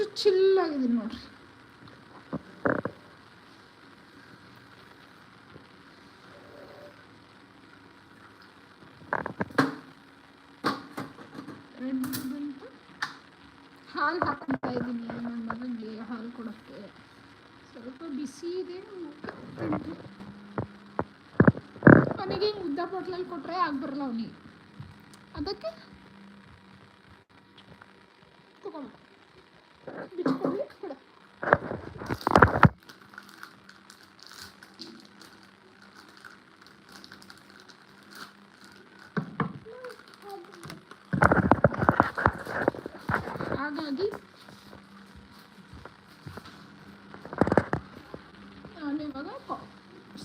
ಎಷ್ಟು ಚಿಲ್ಲಾಗಿದ್ದೀನಿ ನೋಡ್ರಿ. ಹಾಲು ಹಾಕ್ತಾ ಇದ್ದೀನಿ ನನ್ನ ಮಗನಿಗೆ ಹಾಲು ಕೊಡೋಕ್ಕೆ. ಸ್ವಲ್ಪ ಬಿಸಿ ಇದೆ ಅವನಿಗೆ ಹಿಂಗೆ ಉದ್ದ ಬಾಟ್ಲಲ್ಲಿ ಕೊಟ್ಟರೆ ಆಗ್ಬರಲ್ಲ ಅವನಿಗೆ. ಅದಕ್ಕೆ ತಗೊಂಡು ಬಿಚ್ಕೊಳ್ಳಿ ಕೊಡ ಹಾಗಾಗಿ ನಾನು ಇವಾಗ ಪ-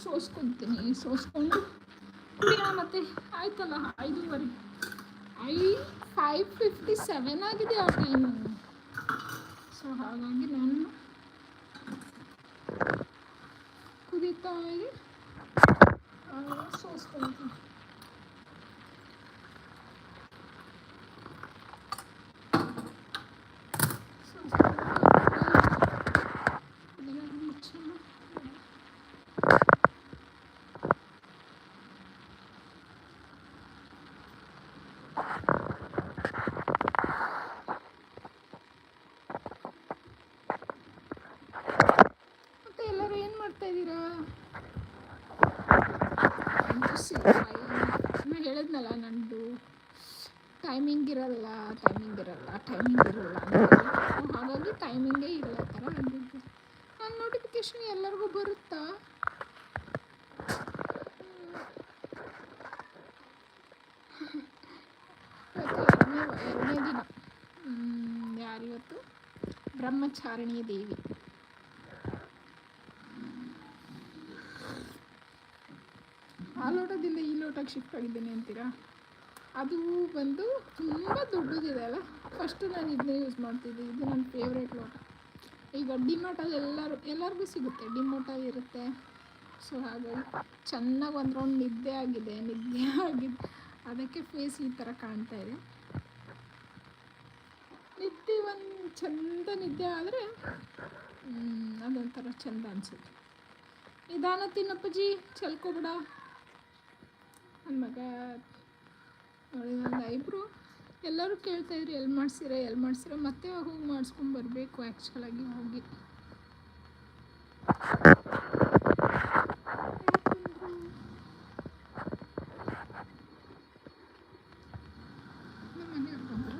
ಸೋಸ್ಕೊತೀನಿ ಸೋಸ್ಕೊಂಡು ಕುಡಿಯೋಣ ಮತ್ತೆ ಆಯ್ತಲ್ಲ ಐದೂವರೆ ಐ ಫೈವ್ ಫಿಫ್ಟಿ ಸೆವೆನ್ ಆಗಿದೆ ಆ ಟೈಮು ಸೊ ಹಾಗಾಗಿ ನಾನು ಕುದೀತಾ ಇದೆ. ಆವಾಗ ಸೋಸ್ಕೊಳ್ತೀನಿ ಇದನ್ನ ಮುಚ್ಚೋಣ. ಮತ್ತೆ ಎಲ್ಲರೂ ಏನು ಮಾಡ್ತಾ ಇದ್ದೀರಾ ನಾನು ನನ್ನದು ನಂದು. ಟೈಮಿಂಗ್ ಇರಲ್ಲ ಟೈಮಿಂಗ್ ಇರಲ್ಲ ಟೈಮಿಂಗ್ ಇರಲ್ಲ ಹಾಗಾಗಿ ಟೈಮಿಂಗೇ ಇರಲ್ಲ ಥರ ಅಂದಿದ್ದು ನನ್ನ ನೋಟಿಫಿಕೇಶನ್ ಎಲ್ಲರಿಗೂ ಬರುತ್ತಾ? ಎರಡನೇ ದಿನ ಯಾರಿವತ್ತು? ಬ್ರಹ್ಮಚಾರಿಣಿಯ ದೇವಿ. ಆ ಲೋಟದಿಂದ ಈ ಲೋಟಕ್ಕೆ ಶಿಫ್ಟ್ ಆಗಿದ್ದೀನಿ ಅಂತೀರಾ? ಅದು ಬಂದು ತುಂಬ ದೊಡ್ಡದಿದೆ ಅಲ್ಲ? ಫಸ್ಟು ನಾನು ಇದನ್ನೇ ಯೂಸ್ ಮಾಡ್ತಿದ್ದೆ. ಇದು ನನ್ನ ಫೇವ್ರೇಟ್ ಲೋಟ. ಈಗ ಡಿಮಾಟಲ್ಲಿ ಎಲ್ಲರೂ, ಎಲ್ಲರಿಗೂ ಸಿಗುತ್ತೆ. ಡಿಮೋಟಲ್ಲಿ ಇರುತ್ತೆ. ಸೊ ಹಾಗಾಗಿ ಚೆನ್ನಾಗಿ ಒಂದು ರೌಂಡ್ ನಿದ್ದೆ ಆಗಿದೆ. ನಿದ್ದೆ ಆಗಿದೆ ಅದಕ್ಕೆ ಫೇಸ್ ಈ ಥರ ಕಾಣ್ತಾ ಇದೆ. ನಿದ್ದೆ ಒಂದು ಚಂದ ನಿದ್ದೆ ಆದರೆ ಅದೊಂಥರ ಚಂದ ಅನಿಸುತ್ತೆ. ನಿಧಾನ ತಿನ್ನಪ್ಪಜಿ, ಚಲ್ಕೋಬೇಡ. ನನ್ನ ಮಗ ನೋಡಿ, ನನ್ನ ಐಬ್ರು ಎಲ್ಲರೂ ಕೇಳ್ತಾಯಿದ್ರು ಎಲ್ಲಿ ಮಾಡ್ಸಿರ ಎಲ್ಲಿ ಮಾಡ್ಸಿರ. ಮತ್ತೆ ಹೋಗಿ ಮಾಡಿಸ್ಕೊಂಡು ಬರಬೇಕು ಆ್ಯಕ್ಚುಲಾಗಿ ಹೋಗಿ ನಮ್ಮ ಮನೆಯವ್ರು ಬಂದ್ರು.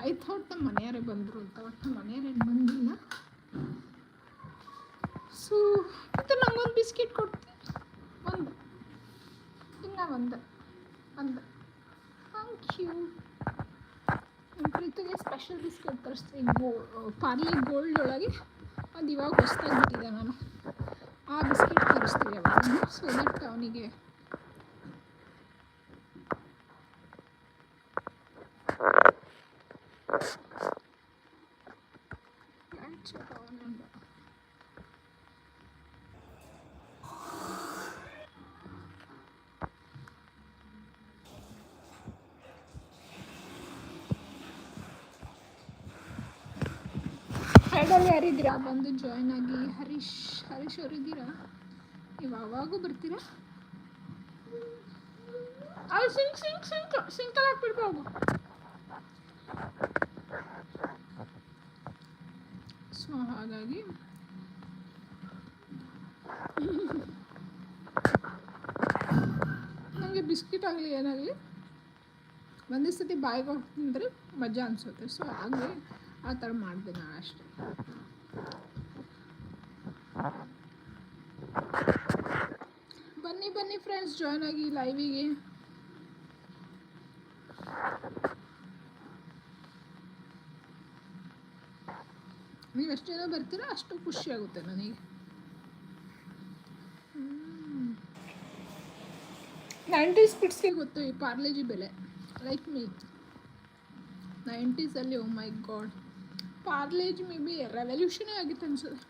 ಐ ಥಾಟ್ ನಮ್ಮ ಮನೆಯವರೇ ಬಂದರು ಅಂತ, ಒಟ್ಟು ಮನೆಯವರೇ ಬಂದಿಲ್ಲ. ಸೊ ಮತ್ತು ನಂಗೊಂದು ಬಿಸ್ಕೆಟ್ ಕೊಡ್ತೀನಿ. ಒಂದು. ಇನ್ನ ಒಂದು. ಒಂದು. ಥ್ಯಾಂಕ್ ಯು ಪ್ರೀತಿಗೆ ಸ್ಪೆಷಲ್ ಬಿಸ್ಕೆಟ್ ತರಿಸ್ತೀನಿ. ಗೋ, ಪಾರ್ಲಿ ಗೋಲ್ಡ್ ಒಳಗೆ. ಅದು ಇವಾಗ ಹೊಸ್ದಾಗಿ ಬಿಟ್ಟಿದೆ ನಾನು. ಆ ಬಿಸ್ಕೆಟ್ ತರಿಸ್ತೀವಿ ಅವಾಗ ಸೊ ದಟ್ ಅವನಿಗೆ ಲೈಟ್ ಸ್ವಲ್ಪ ಆನ್ ಮಾಡು. ಯಾರಿದ್ದೀರಾ ಬಂದು ಜಾಯ್ನ್ ಆಗಿ ಹರೀಶ್ ಹರೀಶ್ ಅವರು ಇದ್ದೀರಾ? ನೀವು ಅವಾಗೂ ಬರ್ತೀರಾ? ಅಲ್ಲಿ, ಸಿಂಕ್ ಸಿಂಕ್ ಸಿಂಕ್ ಸಿಂಕಲ್ಲಿ ಹಾಕ್ಬಿಡ್ಬೋದು ಸೊ, ಹಾಗಾಗಿ ನನಗೆ ಬಿಸ್ಕಿಟ್ ಆಗಲಿ, ಏನಾಗಲಿ ಒಂದೇ ಸತಿ ಬಾಯಿಗೆ ಹೋಗ್ತಿದ್ರೆ ಮಜಾ ಅನಿಸುತ್ತೆ. ಸೊ, ಹಾಗೆ ಆ ಥರ ಮಾಡಿದೆ ನಾನು ಅಷ್ಟೇ. ಬನ್ನಿ ಬನ್ನಿ ಫ್ರೆಂಡ್ಸ್ ಜಾಯ್ನ್ ಆಗಿ ಲೈವಿಗೆ ನೀವು ಎಷ್ಟು ಜನ ಬರ್ತೀರಾ? ಅಷ್ಟು ಖುಷಿ ಆಗುತ್ತೆ ನನಗೆ. ನೈಂಟಿ ಸ್ಪಿಟ್ಸ್ಗೆ ಗೊತ್ತು ಈ ಪಾರ್ಲೆಜಿ ಬೆಲೆ. ಲೈಕ್ ಮೀ ನೈಂಟೀಸಲ್ಲಿ oh my god Parle G maybe ರೆವಲ್ಯೂಷನೇ ಆಗಿತ್ತು ಅನ್ಸುತ್ತೆ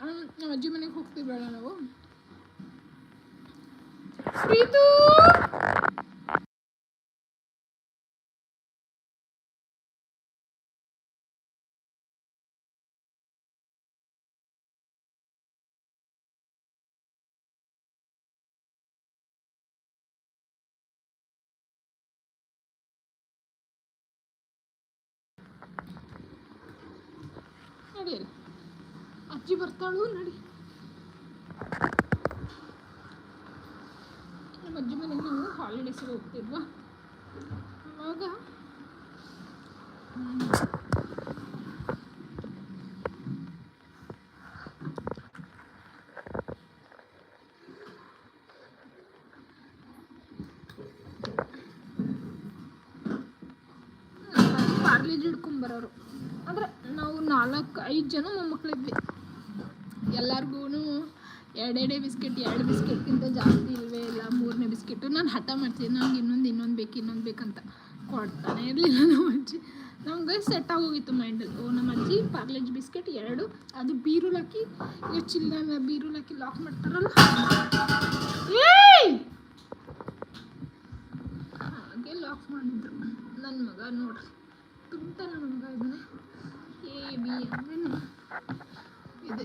ಆ, ನಮ್ಮ ಅಜ್ಜಿ ಮನೆಗೆ ಹೋಗ್ತಿದ್ವಲ್ಲ ನಾವು ಪ್ರೀತು ಅಜ್ಜಿ ಬರ್ತಾಳು ನಡಿ. ನಮ್ಮ ಅಜ್ಜಿ ಮನೆಗೆ ನಾವು ಹಾಲಿಡೇಸಿಗೆ ಹೋಗ್ತಿದ್ವಾ ಹ್ಮ್, ಪಾರ್ಲೇಜ್ ಹಿಡ್ಕೊಂಬರೋರು ಅಂದರೆ ನಾವು ನಾಲ್ಕು ಐದು ಜನ ಮೊಮ್ಮಕ್ಕಳಿದ್ವಿ ಎಲ್ಲರಿಗೂ ಎರಡೆರಡೇ ಬಿಸ್ಕೆಟ್, ಎರಡು ಬಿಸ್ಕೆಟ್ಗಿಂತ ಜಾಸ್ತಿ ಇಲ್ವೇ ಇಲ್ಲ, ಮೂರನೇ ಬಿಸ್ಕೆಟು. ನಾನು ಹಠ ಮಾಡ್ತೀನಿ, ನಂಗೆ ಇನ್ನೊಂದು ಇನ್ನೊಂದು ಬೇಕು, ಇನ್ನೊಂದು ಬೇಕಂತ ಕೊಡ್ತಾನೆ ಇರಲಿಲ್ಲ ನಮ್ಮ ಅಜ್ಜಿ. ನಮ್ಗೆ ಸೆಟ್ ಆಗೋಗಿತ್ತು ಮೈಂಡಲ್ಲಿ ಓ, ನಮ್ಮ ಅಜ್ಜಿ ಪಾರ್ಲೆಜ್ ಬಿಸ್ಕೆಟ್ ಎರಡು, ಅದು ಬೀರುಲ್ ಹಾಕಿ ಈಗ ಚಿಲ್ಲನ ಬೀರುಲ್ ಹಾಕಿ ಲಾಕ್ ಮಾಡ್ತಾರಲ್ಲ! ಹಾಗೆ ಲಾಕ್ ಮಾಡಿದ್ರು ನನ್ನ ಮಗ ನೋಡ್ರಿ ತುಂಬ ನನ್ನ ಮಗ ಇದನ್ನೇ ಏ, ಬಿ ಅಂದ್ರೆ ಇದೆ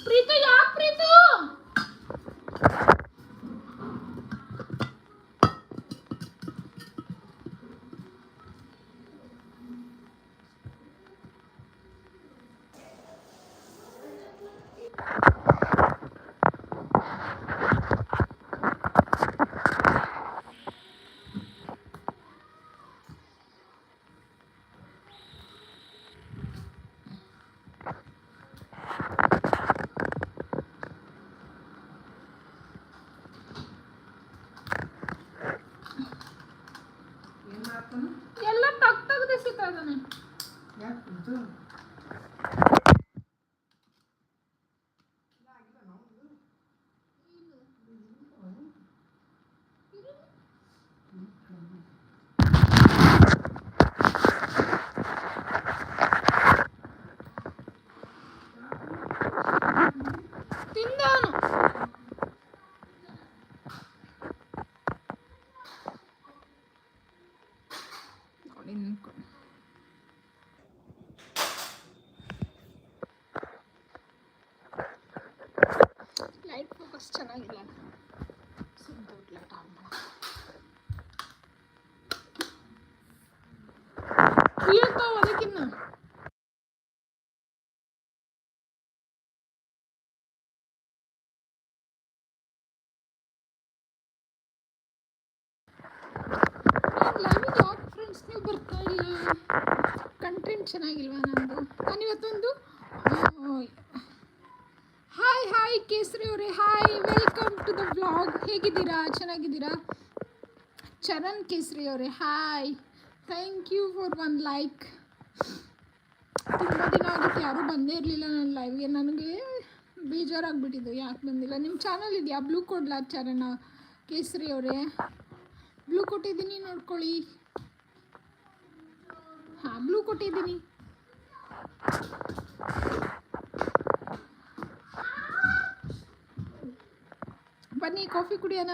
ಪ್ರೀತು ಯಾಕೆ ಪ್ರೀತು ಎಲ್ಲ ತಗ್ ತೆಗ್ದು ಎಸಿತಾ ಇದ್ದಾನೆ ತಿಂದ ಅವನು ನೋಡಿ ನಿಂತ್ಕೊಂಡು ಲೈಟ್ ಫೋಕಸ್ ಚೆನ್ನಾಗಿಲ್ಲ ಸಿಂಪಲ್ ಲೈಟ್ ಆನ್ ಬೀಳ್ತಾವ ಅದಕ್ಕಿನ್ನ ಲೈವಿಗೆ ಯಾಕೆ ಫ್ರೆಂಡ್ಸ್ ನೀವು ಬರ್ತಾ ಇಲ್ಲ ಕಂಟೆಂಟ್ ಚೆನ್ನಾಗಿಲ್ವಾ ನಂದು ನಾನು ಇವತ್ತೊಂದು ಹಾಯ್ ಹಾಯ್ ಕೇಸರಿ ಅವರೇ. Hi welcome to the blog ಹೇಗಿದ್ದೀರಾ? ಚೆನ್ನಾಗಿದ್ದೀರಾ? ಚರಣ್ ಕೇಸರಿ ಅವರೇ. Hi thank you for one like ತುಂಬ ದಿನ ಆಗುತ್ತೆ ಯಾರೂ ಬಂದೇ ಇರಲಿಲ್ಲ ನನ್ನ ಲೈವ್ಗೆ ನನಗೆ ಬೇಜಾರಾಗ್ಬಿಟ್ಟಿದ್ದು. ಯಾಕೆ ಬಂದಿಲ್ಲ? ನಿಮ್ಮ ಚಾನಲ್ ಇದೆಯಾ? ಬ್ಲೂ ಕೊಡ್ಲಾ ಚರಣ ಕೇಸರಿ ಅವರೇ. ಬ್ಲೂ ಕೊಟ್ಟಿದ್ದೀನಿ ನೋಡ್ಕೊಳ್ಳಿ. ಹಾಂ ಬ್ಲೂ ಕೊಟ್ಟಿದ್ದೀನಿ. ಬನ್ನಿ ಕಾಫಿ ಕುಡಿಯೋಣ.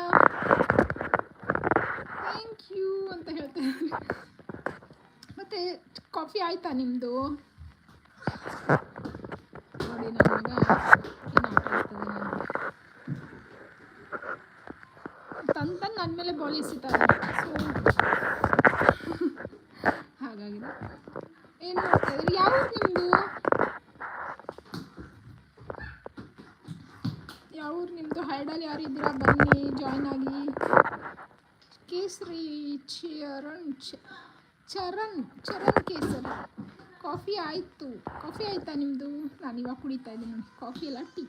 ಥ್ಯಾಂಕ್ ಯು ಅಂತ ಹೇಳ್ತಾರೆ ಮತ್ತೆ ಕಾಫಿ ಆಯ್ತಾ ನಿಮ್ಮದು ನೋಡಿ ನಾನು ಏನು ಆಟ ತನ್ ನನ್ನ ಮೇಲೆ ಬಾಲ್ ಎಸಿತಾರೆ ಸೊ ಹಾಗಾಗಿದೆ. ಏನು ಮಾಡ್ತಾ ಇದ್ರಿ ಯಾವ ನಿಮ್ಮದು ಯಾವ ನಿಮ್ಮದು ಹೈಡಲ್ಲಿ ಯಾರು ಇದ್ದೀರಾ? ಬನ್ನಿ ಜಾಯ್ನ್ ಆಗಿ. ಕೇಸರಿ, ಚರಣ್ ಚರಣ್ ಚರಣ್ ಕೇಸರಿ. ಕಾಫಿ ಆಯಿತು. ಕಾಫಿ ಆಯಿತಾ ನಿಮ್ಮದು ನಾನು ಇವಾಗ ಕುಡಿತಾ ಇದ್ದೀನಿ. ಕಾಫಿ ಎಲ್ಲ ಟೀ.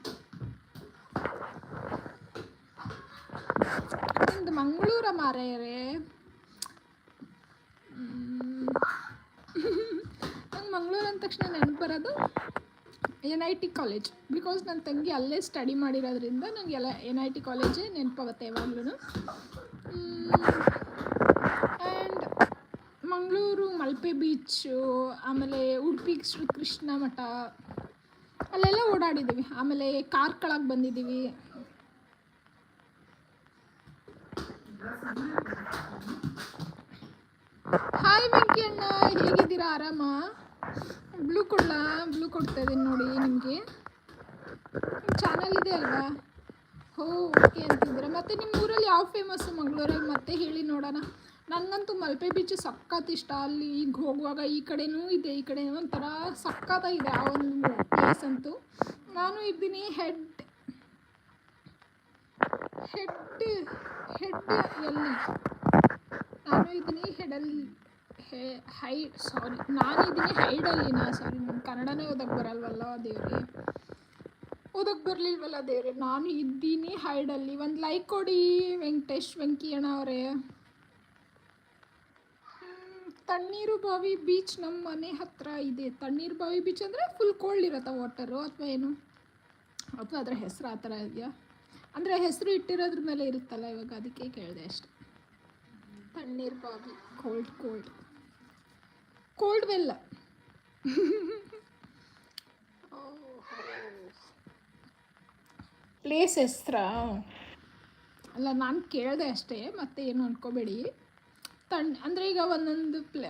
ನಿಮ್ದು ಮಂಗಳೂರ ಮಾರಾಯರೇ ನಂಗೆ ಮಂಗಳೂರು ಅಂದ ತಕ್ಷಣ ನೆನಪು ಬರೋದು N I T college. Because ನನ್ನ ತಂಗಿ ಅಲ್ಲೇ ಸ್ಟಡಿ ಮಾಡಿರೋದ್ರಿಂದ ನನಗೆಲ್ಲ ಎನ್ ಐ ಟಿ ಕಾಲೇಜೇ ನೆನಪಾಗುತ್ತೆ ಯಾವಾಗ್ಲೂ ಆ್ಯಂಡ್ ಮಂಗಳೂರು, ಮಲ್ಪೆ ಬೀಚು ಆಮೇಲೆ ಉಡುಪಿ ಕೃಷ್ಣ ಮಠ, ಅಲ್ಲೆಲ್ಲ ಓಡಾಡಿದ್ದೀವಿ ಆಮೇಲೆ ಕಾರ್ಕಳಕ್ಕೆ ಬಂದಿದ್ದೀವಿ ಹಾಯ್ ವೆಂಕಿ ಅಣ್ಣ. ಹೇಗಿದ್ದೀರಾ? ಆರಾಮ? ಬ್ಲೂ ಕೊಡ್ಲ? ಬ್ಲೂ ಕೊಡ್ತಾ ಇದ್ದೀನಿ ನೋಡಿ ನಿಮಗೆ. ಚಾನಲ್ ಇದೆ ಅಲ್ವಾ? ಹೋ ಓಕೆ ಅಂತಿದ್ದೀರಾ. ಮತ್ತು ನಿಮ್ಮ ಊರಲ್ಲಿ ಯಾವ ಫೇಮಸ್ಸು ಮಂಗಳೂರಲ್ಲಿ ಮತ್ತೆ ಹೇಳಿ ನೋಡೋಣ. ನನಗಂತೂ ಮಲ್ಪೆ ಬೀಚ್ ಸಖತ್ ಇಷ್ಟ. ಅಲ್ಲಿ ಈಗ ಹೋಗುವಾಗ ಈ ಕಡೆನೂ ಇದೆ, ಈ ಕಡೆ ಒಂಥರ ಸಖತ್ತಾಗಿದೆ ಆ ಒಂದು ಪ್ಲೇಸ್ ಅಂತೂ. ನಾನು ಇದ್ದೀನಿ ಹೆಡ್ ಹೆಡ್ ಹೆಡ್ ಎಲ್ಲಿ ನಾನು ಇದ್ದೀನಿ ಹೆಡಲ್ಲಿ ಹೇ, ಹೈ, ಸಾರಿ, ನಾನು ಹೈಡಲ್ಲಿ ಹೈಡಲ್ಲಿನ ಸಾರಿ ನನ್ನ ಕನ್ನಡನೇ ಓದಕ್ಕೆ ಬರಲ್ವಲ್ಲ ದೇವ್ರಿ. ಓದಕ್ಕೆ ಬರಲಿಲ್ವಲ್ಲ ದೇವ್ರೆ, ನಾನು ಇದ್ದೀನಿ ಹೈಡಲ್ಲಿ ಒಂದು ಲೈಕ್ ಕೊಡಿ, ವೆಂಕಟೇಶ್ ವೆಂಕಿಯಣ್ಣ ಅವರೇ. ತಣ್ಣೀರು ಬಾವಿ ಬೀಚ್ ನಮ್ಮ ಮನೆ ಹತ್ರ ಇದೆ. ತಣ್ಣೀರು ಬಾವಿ ಬೀಚ್ ಅಂದರೆ ಫುಲ್ ಕೋಲ್ಡ್ ಇರುತ್ತಾ ವಾಟರು ಅಥವಾ ಏನು? ಅಥವಾ ಅದರ ಹೆಸರು ಆ ಥರ ಇದೆಯಾ? ಅಂದರೆ ಹೆಸರು ಇಟ್ಟಿರೋದ್ರ ಮೇಲೆ ಇರುತ್ತಲ್ಲ ಇವಾಗ ಅದಕ್ಕೆ ಕೇಳಿದೆ ಅಷ್ಟೆ. ತಣ್ಣೀರ್ ಬಾಬಿ. ಕೋಲ್ಡ್ ಕೋಲ್ಡ್ ಕೋಲ್ಡ್ ವೆಲ್ಲ. ಪ್ಲೇಸ್ ಹೆಸ್ರಾ? ಅಲ್ಲ ನಾನು ಕೇಳಿದೆ ಅಷ್ಟೇ ಮತ್ತೆ ಏನು ಅನ್ಕೋಬೇಡಿ. ತಣ್ಣ ಅಂದರೆ ಈಗ ಒಂದೊಂದು ಪ್ಲೇ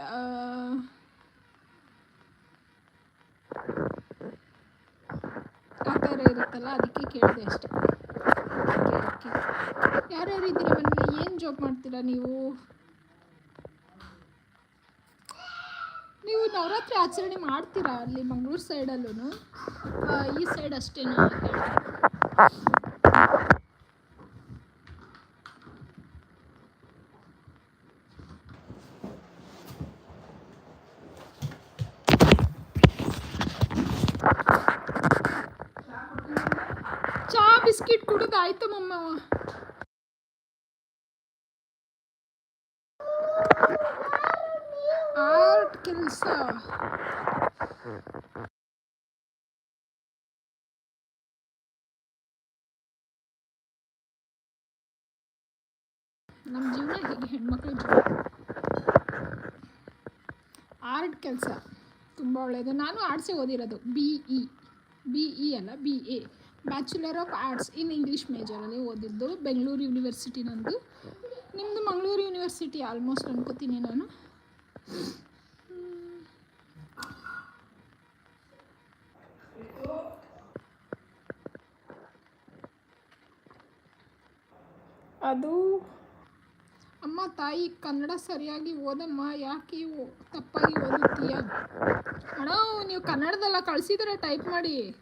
ಆ ಥರ ಇರುತ್ತಲ್ಲ ಅದಕ್ಕೆ ಕೇಳಿದೆ ಅಷ್ಟೇ. ಯಾರ್ಯಾರು ಇದ್ದೀರಿ ಬನ್ನಿ ಏನು ಜಾಬ್ ಮಾಡ್ತೀರಾ ನೀವು? ನೀವು ನವರಾತ್ರಿ ಆಚರಣೆ ಮಾಡ್ತೀರಾ ಅಲ್ಲಿ ಮಂಗಳೂರು ಸೈಡಲ್ಲೂ ಈ ಸೈಡ್ ಅಷ್ಟೇನಾ ಕೇಳಿದೆ ಚಾ ಬಿಸ್ಕಿಟ್ ಕುಡಿದು ಆಯ್ತು, ಮಮ್ಮ. ಆರ್ಟ್ ಕೆಲಸ. ನಮ್ಮ ಜೀವನ ಹೀಗೆ? ಹೆಣ್ಮಕ್ಳ ಜೀವನ? ಆರ್ಟ್ ಕೆಲಸ. ತುಂಬ ಒಳ್ಳೆಯದು ನಾನು ಆರ್ಟ್ಸೇ ಓದಿರೋದು. ಬಿ ಇ ಬಿ ಇ ಅಲ್ಲ? B A bachelor of arts in English ಮೇಜರಲ್ಲಿ ಓದಿದ್ದು ಬೆಂಗಳೂರು ಯೂನಿವರ್ಸಿಟಿ ನಂದು. ನಿಮ್ಮದು ಮಂಗಳೂರು ಯೂನಿವರ್ಸಿಟಿ ಆಲ್ಮೋಸ್ಟ್ ಅನ್ಕೋತೀನಿ ನಾನು. ಅದು? ಅಮ್ಮ ತಾಯಿ ಕನ್ನಡ ಸರಿಯಾಗಿ ಓದಮ್ಮ? ಯಾಕೆ ಓ- ತಪ್ಪಾಗಿ ಓದುತ್ತೀಯ? ಅಣ್ಣ ನೀವು ಕನ್ನಡದಲ್ಲ ಕಳಿಸಿದ್ರೆ ಟೈಪ್ ಮಾಡಿ.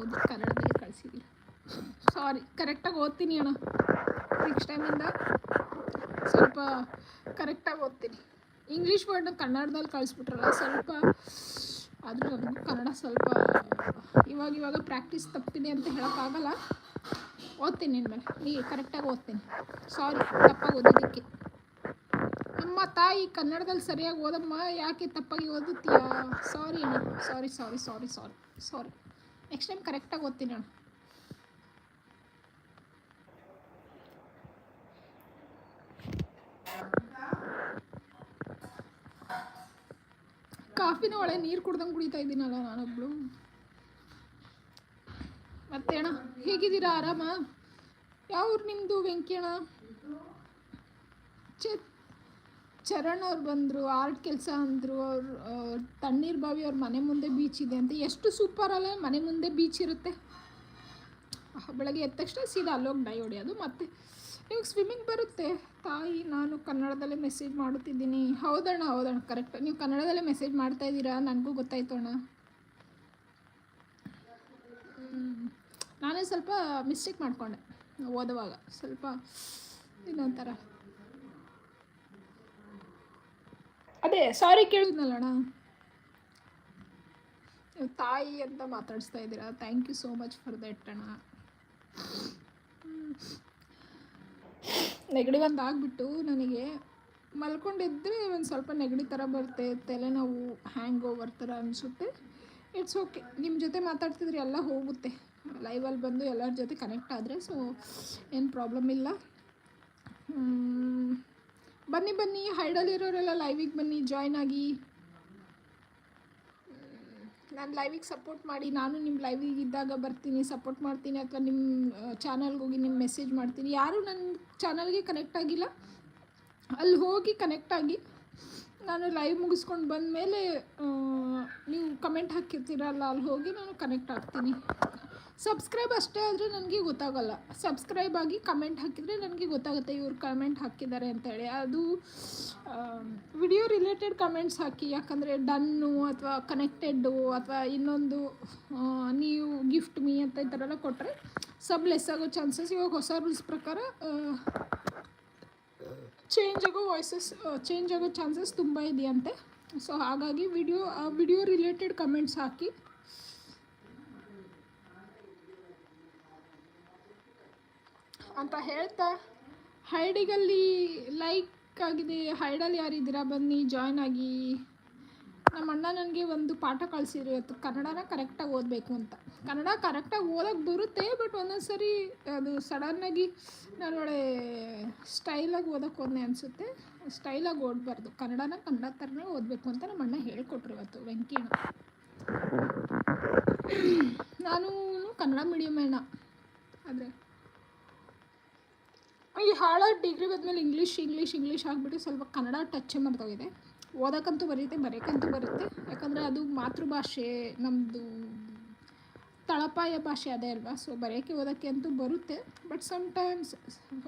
ಹೌದು ಕನ್ನಡದಲ್ಲಿ ಕಳಿಸಿದ್ದೀರ ಸಾರಿ ಕರೆಕ್ಟಾಗಿ ಓದ್ತೀನಿ ಅಣ್ಣ. ನೆಕ್ಸ್ಟ್ ಟೈಮಿಂದ ಸ್ವಲ್ಪ ಕರೆಕ್ಟಾಗಿ ಓದ್ತೀನಿ. ಇಂಗ್ಲೀಷ್ ವರ್ಡ್ನ ಕನ್ನಡದಲ್ಲಿ ಕಳಿಸ್ಬಿಟ್ರಲ್ಲ, ಸ್ವಲ್ಪ ಆದರೂ ಕನ್ನಡ ಸ್ವಲ್ಪ ಇವಾಗ ಇವಾಗ ಪ್ರಾಕ್ಟೀಸ್ ತಪ್ಪಿದೆ ಅಂತ ಹೇಳೋಕ್ಕಾಗಲ್ಲ ಓದ್ತೀನಿ ಇನ್ಮೇಲೆ ನೀ ಕರೆಕ್ಟಾಗಿ ಓದ್ತೀನಿ. ಸಾರಿ ತಪ್ಪಾಗಿ ಓದೋದಕ್ಕೆ ನಮ್ಮ ತಾಯಿ ಕನ್ನಡದಲ್ಲಿ ಸರಿಯಾಗಿ ಓದಮ್ಮ, ಯಾಕೆ ತಪ್ಪಾಗಿ ಓದುತ್ತೀಯಾ? ಸಾರಿ ಸಾರಿ ಸಾರಿ ಸಾರಿ ಸಾರಿ ಸಾರಿ ನೆಕ್ಸ್ಟ್ ಟೈಮ್ ಕರೆಕ್ಟಾಗಿ ಓದ್ತೀನಿ ಅಣ್ಣ ಕಾಫಿನ ಒಳೆ ನೀರು ಕುಡ್ದಂಗೆ ಕುಡಿತಾ ಇದ್ದೀನಲ್ಲ ನಾನೊಬ್ಳು. ಮತ್ತೆ ಅಣ್ಣ, ಹೇಗಿದ್ದೀರಾ ಆರಾಮ? ಯಾವ ನಿಮ್ಮದು ವೆಂಕಿ ಅಣ್ಣ? ಚೆ ಚರಣ್ ಅವ್ರು ಬಂದರು, ಆರ್ಟ್ ಕೆಲಸ ಅಂದರು, ಅವ್ರು ತಣ್ಣೀರ್ ಬಾವಿ ಅವ್ರ ಮನೆ ಮುಂದೆ ಬೀಚ್ ಇದೆ ಅಂತ, ಎಷ್ಟು ಸೂಪರ್ ಅಲ್ಲ ಮನೆ ಮುಂದೆ ಬೀಚ್ ಇರುತ್ತೆ. ಬೆಳಗ್ಗೆ ಎದ್ದ ತಕ್ಷಣ ಸೀದಾ ಅಲ್ಲೋಗಿ ಡೈ ಹೊಡೆಯೋದು ಮತ್ತು. ನಿಮಗೆ ಸ್ವಿಮ್ಮಿಂಗ್ ಬರುತ್ತೆ. ತಾಯಿ, ನಾನು ಕನ್ನಡದಲ್ಲೇ ಮೆಸೇಜ್ ಮಾಡುತ್ತಿದ್ದೀನಿ. ಹೌದಣ್ಣ ಹೌದಣ್ಣ ಕರೆಕ್ಟ್ ನೀವು ಕನ್ನಡದಲ್ಲೇ ಮೆಸೇಜ್ ಮಾಡ್ತಾ ಇದ್ದೀರಾ? ನನಗೂ ಗೊತ್ತಾಯ್ತು ಅಣ್ಣ. ನಾನೇ ಸ್ವಲ್ಪ ಮಿಸ್ಟೇಕ್ ಮಾಡಿಕೊಂಡೆ, ಓದುವಾಗ. ಸ್ವಲ್ಪ ಇನ್ನೊಂಥರ. ಅದೇ ಸಾರಿ ಕೇಳಿದ್ನಲ್ಲಣ್ಣ. ತಾಯಿ ಅಂತ ಮಾತಾಡಿಸ್ತಾ ಇದ್ದೀರಾ thank you so much for that ಅಣ್ಣ. ನೆಗಡಿ ಒಂದು ಆಗಿಬಿಟ್ಟು ನನಗೆ ಮಲ್ಕೊಂಡಿದ್ದರೆ ಒಂದು ಸ್ವಲ್ಪ ನೆಗಡಿ ಥರ ಬರುತ್ತೆ, ತಲೆನೋವು ಹ್ಯಾಂಗ್ ಓವರ್ ಥರ ಅನಿಸುತ್ತೆ. ಇಟ್ಸ್ ಓಕೆ ನಿಮ್ಮ ಜೊತೆ ಮಾತಾಡ್ತಿದ್ರೆ ಎಲ್ಲ ಹೋಗುತ್ತೆ. ಲೈವಲ್ಲಿ ಬಂದು ಎಲ್ಲರ ಜೊತೆ ಕನೆಕ್ಟ್ ಆದರೆ ಸೊ ಏನು ಪ್ರಾಬ್ಲಮ್ ಇಲ್ಲ. ಬನ್ನಿ ಬನ್ನಿ ಹೈಡಲ್ಲಿರೋರೆಲ್ಲ ಲೈವಿಗೆ ಬನ್ನಿ ಜಾಯ್ನ್ ಆಗಿ. ನಾನು ಲೈವಿಗೆ ಸಪೋರ್ಟ್ ಮಾಡಿ, ನಾನು ನಿಮ್ಮ ಲೈವಿಗೆ ಇದ್ದಾಗ ಬರ್ತೀನಿ ಸಪೋರ್ಟ್ ಮಾಡ್ತೀನಿ, ಅಥವಾ ನಿಮ್ಮ ಚಾನಲ್ಗೆ ಹೋಗಿ ನಿಮ್ಮ ಮೆಸೇಜ್ ಮಾಡ್ತೀನಿ. ಯಾರು ನನ್ನ ಚಾನಲ್ಗೆ ಕನೆಕ್ಟ್ ಆಗಿಲ್ಲ. ಅಲ್ಲಿ ಹೋಗಿ ಕನೆಕ್ಟ್ ಆಗಿ, ನಾನು ಲೈವ್ ಮುಗಿಸ್ಕೊಂಡು ಬಂದಮೇಲೆ ನೀವು ಕಮೆಂಟ್ ಹಾಕಿರ್ತೀರಲ್ಲ ಅಲ್ಲಿ ಹೋಗಿ ನಾನು ಕನೆಕ್ಟ್ ಆಗ್ತೀನಿ. ಸಬ್ಸ್ಕ್ರೈಬ್ ಅಷ್ಟೇ ಆದರೆ ನನಗೆ ಗೊತ್ತಾಗಲ್ಲ. ಸಬ್ಸ್ಕ್ರೈಬ್ ಆಗಿ ಕಮೆಂಟ್ ಹಾಕಿದರೆ ನನಗೆ ಗೊತ್ತಾಗುತ್ತೆ ಇವ್ರು ಕಮೆಂಟ್ ಹಾಕಿದ್ದಾರೆ ಅಂತೇಳಿ ಅದು ವಿಡಿಯೋ ರಿಲೇಟೆಡ್ ಕಮೆಂಟ್ಸ್ ಹಾಕಿ, ಯಾಕಂದರೆ ಡನ್ನು ಅಥವಾ ಕನೆಕ್ಟೆಡ್ಡು ಅಥವಾ ಇನ್ನೊಂದು ನೀವು ಗಿಫ್ಟ್ ಮೀ ಅಂತ ಈ ಥರ ಎಲ್ಲ ಕೊಟ್ಟರೆ ಸಬ್ ಲೆಸ್ ಆಗೋ ಚಾನ್ಸಸ್ ಇವಾಗ ಹೊಸ ರೂಲ್ಸ್ ಪ್ರಕಾರ ಚೇಂಜ್ ಆಗೋ ವಾಯ್ಸಸ್ ಚೇಂಜ್ ಆಗೋ ಚಾನ್ಸಸ್ ತುಂಬ ಇದೆಯಂತೆ. ಸೊ ಹಾಗಾಗಿ ವಿಡಿಯೋ ವಿಡಿಯೋ ರಿಲೇಟೆಡ್ ಕಮೆಂಟ್ಸ್ ಹಾಕಿ ಅಂತ ಹೇಳ್ತಾ, ಹೈಡಿಗಲ್ಲಿ ಲೈಕ್ ಆಗಿದೆ, ಹೈಡಲ್ಲಿ ಯಾರಿದ್ದೀರಾ? ಬನ್ನಿ ಜಾಯ್ನ್ ಆಗಿ. ನಮ್ಮ ಅಣ್ಣ ನನಗೆ ಒಂದು ಪಾಠ ಕಳಿಸಿದ್ರು ಇವತ್ತು. ಕನ್ನಡನ ಕರೆಕ್ಟಾಗಿ ಓದಬೇಕು ಅಂತ. ಕನ್ನಡ ಕರೆಕ್ಟಾಗಿ ಓದೋಕ್ಕೆ ಬರುತ್ತೆ ಬಟ್ ಒಂದೊಂದು ಸರಿ ಅದು ಸಡನ್ನಾಗಿ ನಾನು ಸ್ಟೈಲಾಗಿ ಓದೋಕ್ಕೆ ಹೋದ್ನೆ ಅನಿಸುತ್ತೆ. ಸ್ಟೈಲಾಗಿ ಓದಬಾರ್ದು. ಕನ್ನಡನ ಕನ್ನಡ ಥರನೇ ಓದಬೇಕು ಅಂತ ನಮ್ಮ ಅಣ್ಣ ಹೇಳ್ಕೊಟ್ರು ಇವತ್ತು ವೆಂಕಿನ ನಾನು ಕನ್ನಡ ಮೀಡಿಯಮ್ ಅಣ್ಣ. ಆದರೆ ಈ ಹಾಳಾದ ಡಿಗ್ರಿ ಬಂದಮೇಲೆ ಇಂಗ್ಲೀಷ್ ಇಂಗ್ಲೀಷ್ ಇಂಗ್ಲೀಷ್ ಆಗಿಬಿಟ್ಟು ಸ್ವಲ್ಪ ಕನ್ನಡ ಟಚ್ ಮರ್ತೋಗಿದೆ ಓದೋಕ್ಕಂತೂ ಬರೀತೆ, ಬರೆಯೋಕ್ಕಂತೂ ಬರುತ್ತೆ ಯಾಕಂದರೆ ಅದು ಮಾತೃಭಾಷೆ ನಮ್ಮದು ತಳಪಾಯ ಭಾಷೆ ಅದೇ ಅಲ್ವಾ? ಸೊ ಬರೆಯೋಕ್ಕೆ, ಓದೋಕ್ಕೆ ಅಂತೂ ಬರುತ್ತೆ. ಬಟ್ ಸಮ್ಟೈಮ್ಸ್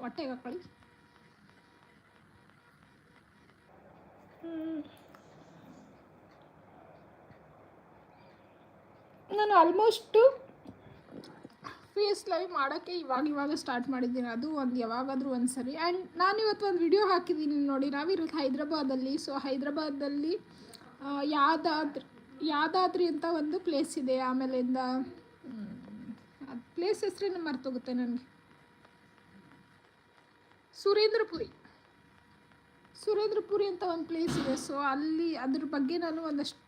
ಹೊಟ್ಟೆಗೆ ಹಾಕೊಳ್ಳಿ ನಾನು ಆಲ್ಮೋಸ್ಟು ಫೇಸ್ ಲೈವ್ ಮಾಡೋಕ್ಕೆ ಇವಾಗ ಇವಾಗ ಸ್ಟಾರ್ಟ್ ಮಾಡಿದ್ದೀನಿ. ಅದು ಒಂದು ಯಾವಾಗಾದರೂ ಒಂದು ಸರಿ ಆ್ಯಂಡ್ ನಾನು ಇವತ್ತು ಒಂದು ವಿಡಿಯೋ ಹಾಕಿದ್ದೀನಿ ನೋಡಿ. ನಾವಿರೋದು ಹೈದ್ರಾಬಾದಲ್ಲಿ. ಸೊ ಹೈದ್ರಾಬಾದಲ್ಲಿ ಯಾದಾದ್ರಿ ಯಾದಾದ್ರಿ ಅಂತ ಒಂದು ಪ್ಲೇಸ್ ಇದೆ. ಆಮೇಲಿಂದ ಪ್ಲೇಸ್ ಹೆಸ್ರೇನು ಮರ್ತೋಗುತ್ತೆ ನನಗೆ? ಸುರೇಂದ್ರಪುರಿ. ಸುರೇಂದ್ರಪುರಿ ಅಂತ ಒಂದು ಪ್ಲೇಸ್ ಇದೆ. ಸೊ ಅಲ್ಲಿ ಅದ್ರ ಬಗ್ಗೆ ನಾನು ಒಂದಷ್ಟು,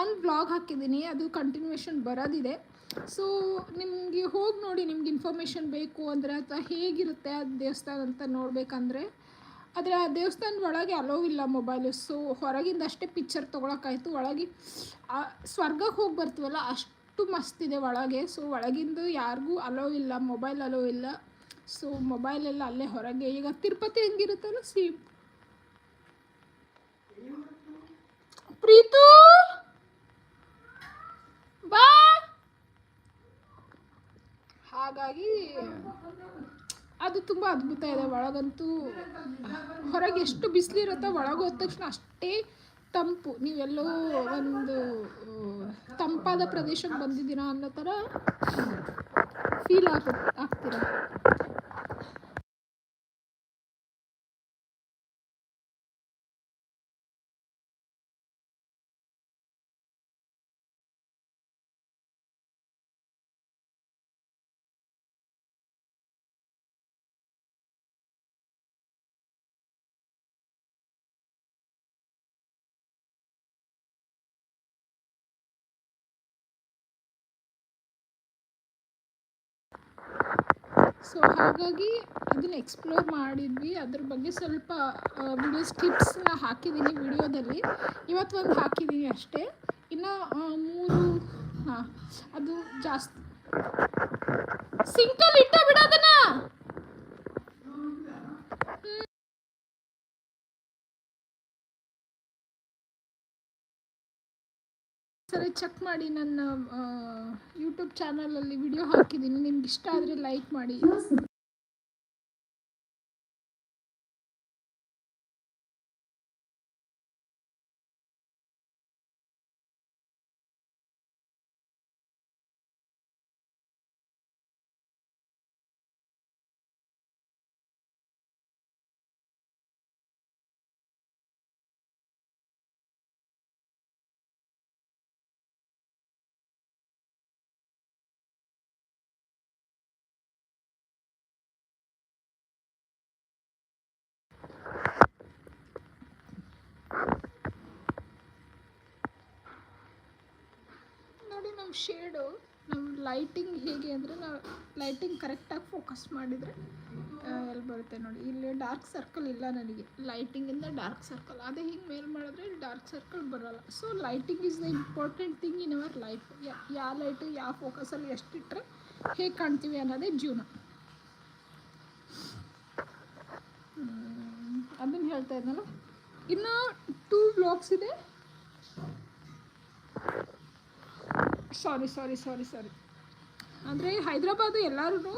ಒಂದು ಬ್ಲಾಗ್ ಹಾಕಿದ್ದೀನಿ. ಅದು ಕಂಟಿನ್ಯೂಷನ್ ಬರೋದಿದೆ. ಸೊ ನಿಮಗೆ ಹೋಗಿ ನೋಡಿ ನಿಮ್ಗೆ ಇನ್ಫಾರ್ಮೇಷನ್ ಬೇಕು ಅಂದರೆ ಅಥವಾ ಹೇಗಿರುತ್ತೆ ಆ ದೇವಸ್ಥಾನ ಅಂತ ನೋಡಬೇಕಂದ್ರೆ, ಆದರೆ ಆ ದೇವಸ್ಥಾನದ ಒಳಗೆ ಅಲೋ ಇಲ್ಲ ಮೊಬೈಲು ಸೊ ಹೊರಗಿಂದ ಅಷ್ಟೇ ಪಿಕ್ಚರ್ ತೊಗೊಳಕ್ಕಾಯ್ತು. ಒಳಗೆ ಸ್ವರ್ಗಕ್ಕೆ ಹೋಗಿ ಬರ್ತೀವಲ್ಲ, ಅಷ್ಟು ಮಸ್ತಿದೆ ಒಳಗೆ. ಸೊ ಒಳಗಿಂದು ಯಾರಿಗೂ ಅಲೋ ಇಲ್ಲ ಮೊಬೈಲ್ ಅಲೋ ಇಲ್ಲ. ಸೊ ಮೊಬೈಲೆಲ್ಲ ಅಲ್ಲೇ ಹೊರಗೆ. ಈಗ ತಿರುಪತಿ ಹೆಂಗಿರುತ್ತಲ್ಲ ಸೇಮ್ ಪ್ರೀತು? ಬಾ! ಹಾಗಾಗಿ ಅದು ತುಂಬ ಅದ್ಭುತ ಇದೆ. ಒಳಗಂತೂ ಹೊರಗೆ ಎಷ್ಟು ಬಿಸಿಲಿರುತ್ತೋ ಒಳಗೆ ಹೋದ ತಕ್ಷಣ ಅಷ್ಟೇ ತಂಪು. ನೀವೆಲ್ಲೋ ಒಂದು ತಂಪಾದ ಪ್ರದೇಶಕ್ಕೆ ಬಂದಿದ್ದೀರಾ ಅನ್ನೋ ಥರ ಫೀಲ್ ಆಗ ಆಗ್ತೀರ? ಸೊ ಹಾಗಾಗಿ ಇದನ್ನ ಎಕ್ಸ್ಪ್ಲೋರ್ ಮಾಡಿದ್ವಿ. ಅದ್ರ ಬಗ್ಗೆ ಸ್ವಲ್ಪ ವಿಡಿಯೋ ಸ್ಕಿಪ್ಸ್ನ ಹಾಕಿದ್ದೀನಿ ವಿಡಿಯೋದಲ್ಲಿ ಇವತ್ತು ಒಂದು ಹಾಕಿದ್ದೀನಿ ಅಷ್ಟೇ. ಇನ್ನು ಮೂರು, ಹಾಂ, ಅದು ಜಾಸ್ತಿ. ಸಿಂಕಲ್ಲಿ ಇಟ್ಟ ಬಿಡೋದನ್ನ ಸರಿ ಚೆಕ್ ಮಾಡಿ ನನ್ನ ಯೂಟ್ಯೂಬ್ ಚಾನಲಲ್ಲಿ ವಿಡಿಯೋ ಹಾಕಿದ್ದೀನಿ ನಿಮ್ಗೆ ಇಷ್ಟ ಆದರೆ ಲೈಕ್ ಮಾಡಿ. ಶೇಡು ನಮ್ಮ ಲೈಟಿಂಗ್ ಹೇಗೆ ಅಂದರೆ ನಾವು ಲೈಟಿಂಗ್ ಕರೆಕ್ಟಾಗಿ ಫೋಕಸ್ ಮಾಡಿದರೆ ಎಲ್ಲಿ ಬರುತ್ತೆ ನೋಡಿ. ಇಲ್ಲಿ ಡಾರ್ಕ್ ಸರ್ಕಲ್ ಇಲ್ಲ ನನಗೆ. ಲೈಟಿಂಗಿಂದ ಡಾರ್ಕ್ ಸರ್ಕಲ್ ಅದೇ ಹಿಂಗೆ ಮೇಲ್ ಮಾಡಿದ್ರೆ ಡಾರ್ಕ್ ಸರ್ಕಲ್ ಬರೋಲ್ಲ. So lighting is the important thing in our life ಯಾವ ಲೈಟು ಯಾವ ಫೋಕಸಲ್ಲಿ ಎಷ್ಟಿಟ್ಟರೆ ಹೇಗೆ ಕಾಣ್ತೀವಿ ಅನ್ನೋದೇ ಜೀವನ. ಅದನ್ನು ಹೇಳ್ತಾ ಇದ್ನಲ್ಲ? ಇನ್ನು ಟೂ ಬ್ಲಾಗ್ಸ್ ಇದೆ. ಸಾರಿ ಸಾರಿ ಸಾರಿ ಸಾರಿ ಅಂದರೆ ಹೈದ್ರಾಬಾದು ಎಲ್ಲರೂ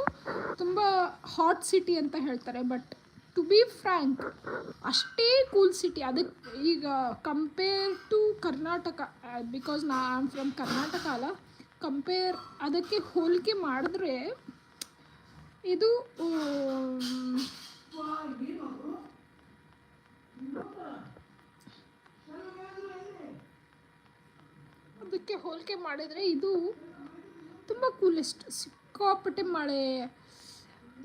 ತುಂಬ ಹಾಟ್ ಸಿಟಿ ಅಂತ ಹೇಳ್ತಾರೆ ಬಟ್ ಟು ಬಿ ಫ್ರ್ಯಾಂಕ್ ಅಷ್ಟೇ ಕೂಲ್ ಸಿಟಿ ಅದಕ್ಕೆ ಈಗ ಕಂಪೇರ್ ಟು ಕರ್ನಾಟಕ ಬಿಕಾಸ್ ನಾ ಆಮ್ ಫ್ರಮ್ ಕರ್ನಾಟಕ ಅಲ್ಲ ಕಂಪೇರ್ ಅದಕ್ಕೆ ಹೋಲಿಕೆ ಮಾಡಿದ್ರೆ ಇದು ಆಮ್, ಅದಕ್ಕೆ ಹೋಲಿಕೆ ಮಾಡಿದರೆ ಇದು ತುಂಬ ಕೂಲೆಸ್ಟ್ ಸಿಕ್ಕಾಪಟ್ಟೆ ಮಳೆ.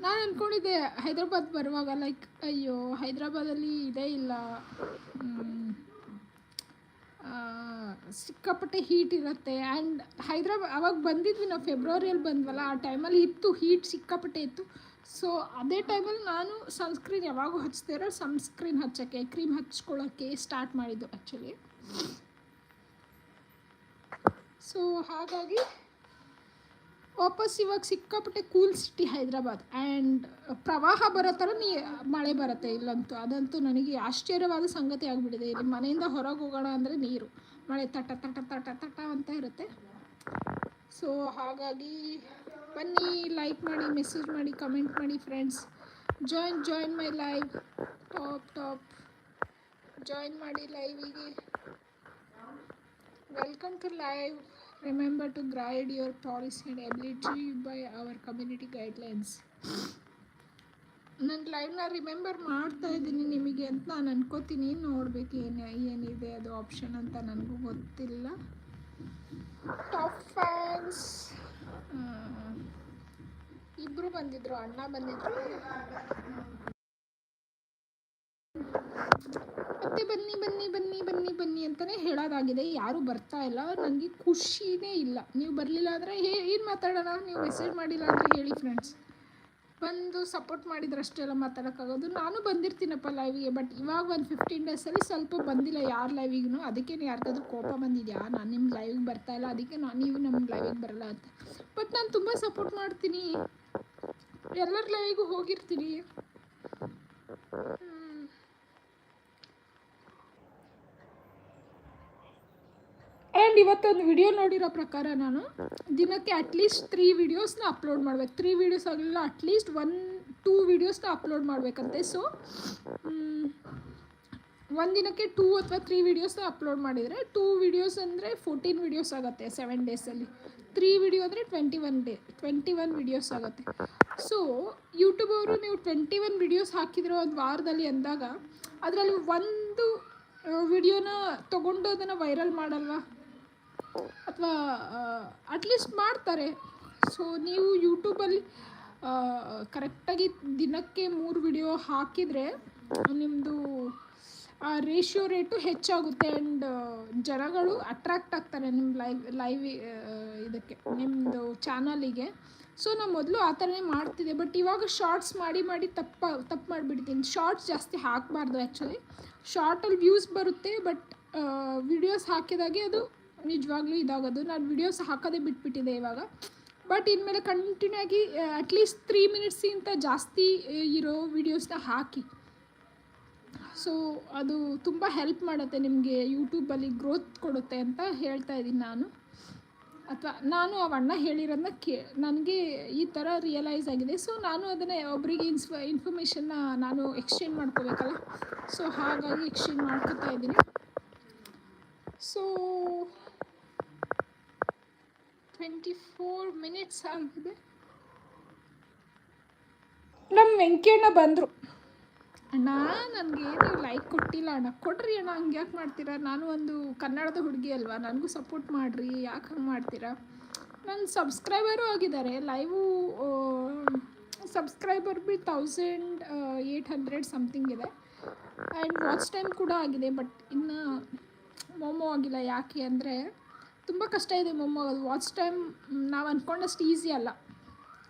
ನಾನು ಅಂದ್ಕೊಂಡಿದ್ದೆ ಹೈದ್ರಾಬಾದ್ ಬರುವಾಗ ಲೈಕ್ ಅಯ್ಯೋ, ಹೈದ್ರಾಬಾದಲ್ಲಿ ಇದೇ ಇಲ್ಲ. ಸಿಕ್ಕಾಪಟ್ಟೆ ಹೀಟ್ ಇರುತ್ತೆ. ಆ್ಯಂಡ್ ಹೈದ್ರಾಬಾದ್ ಅವಾಗ ಬಂದಿದ್ವಿ ನಾವು ಫೆಬ್ರವರಿಯಲ್ಲಿ ಬಂದ್ವಲ್ಲ, ಆ ಟೈಮಲ್ಲಿ ಇತ್ತು ಹೀಟ್ ಸಿಕ್ಕಾಪಟ್ಟೆ ಇತ್ತು. ಸೊ ಅದೇ ಟೈಮಲ್ಲಿ ನಾನು ಸನ್ಸ್ಕ್ರೀನ್ ಯಾವಾಗೂ ಹಚ್ತಾ ಇರೋ ಸನ್ಸ್ಕ್ರೀನ್ ಹಚ್ಚೋಕ್ಕೆ ಕ್ರೀಮ್ ಹಚ್ಕೊಳ್ಳೋಕ್ಕೆ ಸ್ಟಾರ್ಟ್ ಮಾಡಿದ್ದು ಆ್ಯಕ್ಚುಲಿ ಸೊ ಹಾಗಾಗಿ ವಾಪಸ್ ಇವಾಗ ಸಿಕ್ಕಾಪಟ್ಟೆ ಕೂಲ್ ಸಿಟಿ ಹೈದ್ರಾಬಾದ್. ಆ್ಯಂಡ್ ಪ್ರವಾಹ ಬರೋ ಥರ ನೀ, ಮಳೆ ಬರುತ್ತೆ ಇಲ್ಲಂತೂ. ಅದಂತೂ ನನಗೆ ಆಶ್ಚರ್ಯವಾದ ಸಂಗತಿ ಆಗಿಬಿಟ್ಟಿದೆ. ಇಲ್ಲಿ ಮನೆಯಿಂದ ಹೊರಗೆ ಹೋಗೋಣ ಅಂದರೆ ನೀರು. ಮಳೆ ತಟ ತಟ ತಟ ತಟ ಅಂತ ಇರುತ್ತೆ. ಸೊ ಹಾಗಾಗಿ ಬನ್ನಿ ಲೈಕ್ ಮಾಡಿ ಮೆಸೇಜ್ ಮಾಡಿ ಕಮೆಂಟ್ ಮಾಡಿ friends join join my live top top join ಮಾಡಿ ಲೈವಿಗೆ welcome to live remember to guide your policy and ability by our community guidelines ನನ್ನ ಲೈವ್ನ ರಿಮೆಂಬರ್ ಮಾಡ್ತಾ ಇದ್ದೀನಿ ನಿಮಗೆ ಅಂತ ನಾನು ಅನ್ಕೋತೀನಿ. ನೋಡ್ಬೇಕು ಏನು, ಏನಿದೆ, ಅದು ಆಪ್ಷನ್ ಅಂತ ನನಗೂ ಗೊತ್ತಿಲ್ಲ. ಟಾಪ್ ಫ್ಯಾನ್ಸ್ ಇಬ್ಬರು ಬಂದಿದ್ರು, ಅಣ್ಣ ಬಂದಿದ್ರು. ಮತ್ತೆ ಬನ್ನಿ ಬನ್ನಿ ಬನ್ನಿ ಬನ್ನಿ ಬನ್ನಿ ಅಂತಲೇ ಹೇಳೋದಾಗಿದೆ. ಯಾರೂ ಬರ್ತಾ ಇಲ್ಲ. ನನಗೆ ಖುಷಿನೇ ಇಲ್ಲ. ನೀವು ಬರಲಿಲ್ಲ ಅಂದರೆ ಹೇ, ಏನು ಮಾತಾಡೋಣ? ನೀವು ಮೆಸೇಜ್ ಮಾಡಿಲ್ಲ ಅಂದರೆ ಹೇಳಿ ಫ್ರೆಂಡ್ಸ್ ಬಂದು ಸಪೋರ್ಟ್ ಮಾಡಿದ್ರಷ್ಟೇ ಎಲ್ಲ ಮಾತಾಡೋಕ್ಕಾಗೋದು. ನಾನು ಬಂದಿರ್ತೀನಪ್ಪ ಲೈವಿಗೆ ಬಟ್ ಇವಾಗ ಒಂದು ಫಿಫ್ಟೀನ್ ಡೇಸಲ್ಲಿ ಸ್ವಲ್ಪ ಬಂದಿಲ್ಲ ಯಾರ ಲೈವಿಗೂ ಅದಕ್ಕೆ ಯಾರಿಗಾದ್ರೂ ಕೋಪ ಬಂದಿದೆಯಾ? ನಾನು ನಿಮ್ಮ ಲೈವಿಗೆ ಬರ್ತಾ ಇಲ್ಲ. ಅದಕ್ಕೆ ನಾನು ನೀವು ನಮ್ಮ ಲೈವಿಗೆ ಬರಲ್ಲ ಅಂತ. ಬಟ್ ನಾನು ತುಂಬ ಸಪೋರ್ಟ್ ಮಾಡ್ತೀನಿ. ಎಲ್ಲರ ಲೈವಿಗೂ ಹೋಗಿರ್ತೀನಿ. ಆ್ಯಂಡ್ ಇವತ್ತೊಂದು ವಿಡಿಯೋ ನೋಡಿರೋ ಪ್ರಕಾರ ನಾನು ದಿನಕ್ಕೆ ಅಟ್ಲೀಸ್ಟ್ ತ್ರೀ ವೀಡಿಯೋಸ್ನ ಅಪ್ಲೋಡ್ ಮಾಡಬೇಕು. ತ್ರೀ ವೀಡಿಯೋಸ್ ಆಗಲಿಲ್ಲ ಅಟ್ಲೀಸ್ಟ್ ಒನ್ ಟೂ ವೀಡಿಯೋಸ್ನ ಅಪ್ಲೋಡ್ ಮಾಡಬೇಕಂತೆ. ಸೊ ಒಂದು ದಿನಕ್ಕೆ ಟೂ ಅಥವಾ ತ್ರೀ ವೀಡಿಯೋಸ್ನ ಅಪ್ಲೋಡ್ ಮಾಡಿದರೆ ಟೂ ವೀಡಿಯೋಸ್ ಅಂದರೆ ಫೋರ್ಟೀನ್ ವೀಡಿಯೋಸ್ ಆಗುತ್ತೆ ಸೆವೆನ್ ಡೇಸಲ್ಲಿ ತ್ರೀ ವಿಡಿಯೋ ಅಂದರೆ twenty one day twenty one videos ಆಗುತ್ತೆ. ಸೊ ಯೂಟ್ಯೂಬ್ ಅವರು ನೀವು ಟ್ವೆಂಟಿ ಒನ್ ವಿಡಿಯೋಸ್ ಹಾಕಿದಿರೋ ಒಂದು ವಾರದಲ್ಲಿ ಅಂದಾಗ ಅದರಲ್ಲಿ ಒಂದು ವಿಡಿಯೋನ ತೊಗೊಂಡು ಅದನ್ನು ವೈರಲ್ ಮಾಡಲ್ವಾ? ಅಥವಾ ಅಟ್ಲೀಸ್ಟ್ ಮಾಡ್ತಾರೆ. ಸೊ ನೀವು ಯೂಟ್ಯೂಬಲ್ಲಿ ಕರೆಕ್ಟಾಗಿ ದಿನಕ್ಕೆ ಮೂರು ವಿಡಿಯೋ ಹಾಕಿದರೆ ನಿಮ್ಮದು ಆ ರೇಷಿಯೋ ರೇಟು ಹೆಚ್ಚಾಗುತ್ತೆ ಆ್ಯಂಡ್ ಜನಗಳು ಅಟ್ರಾಕ್ಟ್ ಆಗ್ತಾರೆ ನಿಮ್ಮ ಲೈವ್ ಲೈವ್ ಇದಕ್ಕೆ ನಿಮ್ಮದು ಚಾನಲಿಗೆ ಸೊ ನಾನು ಮೊದಲು ಆ ಥರನೇ ಮಾಡ್ತಿದ್ದೆ ಬಟ್ ಇವಾಗ ಶಾರ್ಟ್ಸ್ ಮಾಡಿ ಮಾಡಿ ತಪ್ಪ, ತಪ್ಪು ಮಾಡಿಬಿಡ್ತೀನಿ ಶಾರ್ಟ್ಸ್ ಜಾಸ್ತಿ ಹಾಕಬಾರ್ದು ಆ್ಯಕ್ಚುಲಿ ಶಾರ್ಟಲ್ಲಿ ವ್ಯೂಸ್ ಬರುತ್ತೆ ಬಟ್ ವಿಡಿಯೋಸ್ ಹಾಕಿದಾಗೆ ಅದು ನಿಜವಾಗ್ಲೂ ಇದಾಗೋದು. ನಾನು ವಿಡಿಯೋಸ್ ಹಾಕೋದೇ ಬಿಟ್ಬಿಟ್ಟಿದೆ ಇವಾಗ. ಬಟ್ ಇನ್ಮೇಲೆ ಕಂಟಿನ್ಯೂ ಆಗಿ ಅಟ್ಲೀಸ್ಟ್ ತ್ರೀ ಮಿನಿಟ್ಸಿಗಿಂತ ಜಾಸ್ತಿ ಇರೋ ವಿಡಿಯೋಸ್ನ ಹಾಕಿ. ಸೊ ಅದು ತುಂಬ ಹೆಲ್ಪ್ ಮಾಡುತ್ತೆ ನಿಮಗೆ ಯೂಟ್ಯೂಬಲ್ಲಿ ಗ್ರೋತ್ ಕೊಡುತ್ತೆ ಅಂತ ಹೇಳ್ತಾ ಇದ್ದೀನಿ ನಾನು. ಅಥವಾ ನಾನು ಆ ಅಣ್ಣ ಹೇಳಿರೋದನ್ನ ಕೇ, ನನಗೆ ಈ ಥರ ರಿಯಲೈಸ್ ಆಗಿದೆ. ಸೊ ನಾನು ಅದನ್ನು ಒಬ್ಬರಿಗೆ ಇನ್ಸ್ಫ ಇನ್ಫಾರ್ಮೇಷನ್ನ ನಾನು ಎಕ್ಸ್ಚೇಂಜ್ ಮಾಡ್ಕೋಬೇಕಲ್ಲ. ಸೊ ಹಾಗಾಗಿ ಎಕ್ಸ್ಚೇಂಜ್ ಮಾಡ್ಕೋತಾ ಇದ್ದೀನಿ. ಸೊ ಟ್ವೆಂಟಿ ಫೋರ್ ಮಿನಿಟ್ಸ್ ಆಗಿದೆ. ನಮ್ಮ ವೆಂಕಣ್ಣ ಬಂದರು. ಅಣ್ಣ ನನಗೆ ಏನು ಲೈಕ್ ಕೊಟ್ಟಿಲ್ಲ ಅಣ್ಣ. ಕೊಡ್ರಿ ಅಣ್ಣ ಹಂಗೆ ಯಾಕೆ ಮಾಡ್ತೀರಾ? ನಾನು ಒಂದು ಕನ್ನಡದ ಹುಡುಗಿ ಅಲ್ವಾ? ನನಗೂ ಸಪೋರ್ಟ್ ಮಾಡಿರಿ. ಯಾಕೆ ಹಂಗೆ ಮಾಡ್ತೀರಾ? ನನ್ನ ಸಬ್ಸ್ಕ್ರೈಬರು ಆಗಿದ್ದಾರೆ. ಲೈವು ಸಬ್ಸ್ಕ್ರೈಬರ್ ಬಿ ತೌಸಂಡ್ ಏಯ್ಟ್ ಹಂಡ್ರೆಡ್ ಸಮಥಿಂಗ್ ಇದೆ. ಆ್ಯಂಡ್ ವಾಚ್ ಟೈಮ್ ಕೂಡ ಆಗಿದೆ ಬಟ್ ಇನ್ನು ಮೋಮೋ ಆಗಿಲ್ಲ. ಯಾಕೆ ಅಂದರೆ ತುಂಬ ಕಷ್ಟ ಇದೆ ಮೊಮ್ಮೋ. ಅದು ವಾಚ್ ಟೈಮ್ ನಾವು ಅಂದ್ಕೊಂಡಷ್ಟು ಈಸಿ ಅಲ್ಲ.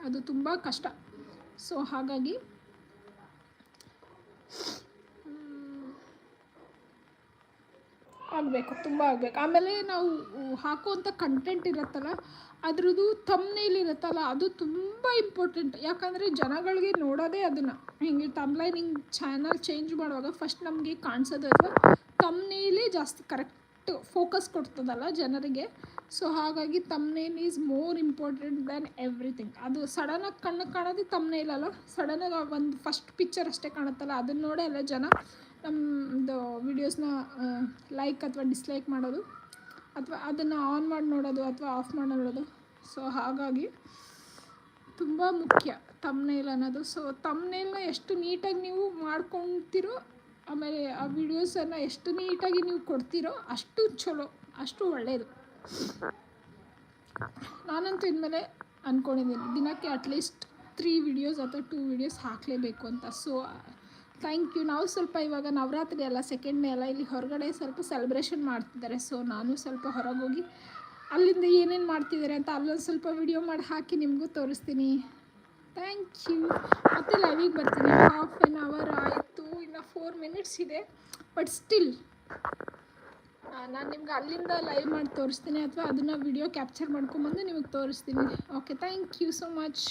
ಅದು ತುಂಬ ಕಷ್ಟ. ಸೊ ಹಾಗಾಗಿ ಆಗಬೇಕು, ತುಂಬ ಆಗಬೇಕು. ಆಮೇಲೆ ನಾವು ಹಾಕುವಂಥ ಕಂಟೆಂಟ್ ಇರುತ್ತಲ್ಲ, ಅದ್ರದ್ದು ತಮ್ನೇಲ್ ಇರುತ್ತಲ್ಲ, ಅದು ತುಂಬ ಇಂಪಾರ್ಟೆಂಟ್ ಯಾಕಂದರೆ ಜನಗಳಿಗೆ ನೋಡೋದೇ ಅದನ್ನು. ಹಿಂಗೆ ತಮ್ಲೈನ್ ಹಿಂಗೆ ಚಾನಲ್ ಚೇಂಜ್ ಮಾಡುವಾಗ ಫಸ್ಟ್ ನಮಗೆ ಕಾಣಿಸೋದು ಅಥವಾ ತಮ್ನೇಲೇ ಜಾಸ್ತಿ ಕರೆಕ್ಟ್ ಫೋಕಸ್ ಕೊಡ್ತದಲ್ಲ ಜನರಿಗೆ. ಸೊ ಹಾಗಾಗಿ thumbnail is more important than everything ಅದು ಸಡನ್ನಾಗಿ ಕಣ್ಣು ಕಾಣೋದು ತಮ್ನೇಲ್ ಅಲ್ಲ. ಸಡನ್ನಾಗಿ ಒಂದು ಫಸ್ಟ್ ಪಿಕ್ಚರ್ ಅಷ್ಟೇ ಕಾಣುತ್ತಲ್ಲ. ಅದನ್ನ ನೋಡೇ ಎಲ್ಲ ಜನ ನಮ್ಮದು ವಿಡಿಯೋಸ್ನ ಲೈಕ್ ಅಥವಾ ಡಿಸ್ಲೈಕ್ ಮಾಡೋದು. ಅಥವಾ ಅದನ್ನು ಆನ್ ಮಾಡಿ ನೋಡೋದು ಅಥವಾ ಆಫ್ ಮಾಡಿ ನೋಡೋದು. ಸೊ ಹಾಗಾಗಿ ತುಂಬ ಮುಖ್ಯ ತಮ್ನೇಲ್ ಅನ್ನೋದು. ಸೊ ತಮ್ನೇಲ್ನ ಎಷ್ಟು ನೀಟಾಗಿ ನೀವು ಮಾಡ್ಕೊಳ್ತೀರೋ ಆಮೇಲೆ ಆ ವಿಡಿಯೋಸನ್ನು ಎಷ್ಟು ನೀಟಾಗಿ ನೀವು ಕೊಡ್ತೀರೋ ಅಷ್ಟು ಚಲೋ, ಅಷ್ಟು ಒಳ್ಳೆಯದು ನಾನಂತೂ ಇನ್ಮೇಲೆ ಅಂದ್ಕೊಂಡಿದ್ದೀನಿ ದಿನಕ್ಕೆ ಅಟ್ಲೀಸ್ಟ್ ತ್ರೀ ವಿಡಿಯೋಸ್ ಅಥವಾ ಟೂ ವಿಡಿಯೋಸ್ ಹಾಕಲೇಬೇಕು ಅಂತ. ಸೊ ಥ್ಯಾಂಕ್ ಯು ನಾವು ಸ್ವಲ್ಪ ಇವಾಗ ನವರಾತ್ರಿ ಅಲ್ಲ ಸೆಕೆಂಡ್ ಡೇ ಅಲ್ಲ, ಇಲ್ಲಿ ಹೊರಗಡೆ ಸ್ವಲ್ಪ ಸೆಲೆಬ್ರೇಷನ್ ಮಾಡ್ತಿದ್ದಾರೆ. ಸೊ ನಾನು ಸ್ವಲ್ಪ ಹೊರಗೆ ಹೋಗಿ ಅಲ್ಲಿಂದ ಏನೇನು ಮಾಡ್ತಿದ್ದಾರೆ ಅಂತ ಅಲ್ಲೊಂದು ಸ್ವಲ್ಪ ವಿಡಿಯೋ ಮಾಡಿ ಹಾಕಿ ನಿಮಗೂ ತೋರಿಸ್ತೀನಿ. ಥ್ಯಾಂಕ್ ಯು ಮತ್ತೆ ಲೈವಿಗೆ ಬರ್ತೀನಿ. ಹಾಫ್ ಆನ್ ಅವರ್ ಆಯಿತು. ಫೋರ್ ಮಿನಿಟ್ಸ್ ಇದೆ ಬಟ್ ಸ್ಟಿಲ್ ನಾನು ನಿಮ್ಗೆ ಅಲ್ಲಿಂದ ಲೈವ್ ಮಾಡಿ ತೋರಿಸ್ತೀನಿ, ಅಥವಾ ಅದನ್ನು ವಿಡಿಯೋ ಕ್ಯಾಪ್ಚರ್ ಮಾಡ್ಕೊಂಬಂದು ನಿಮಗೆ ತೋರಿಸ್ತೀನಿ. Okay thank you so much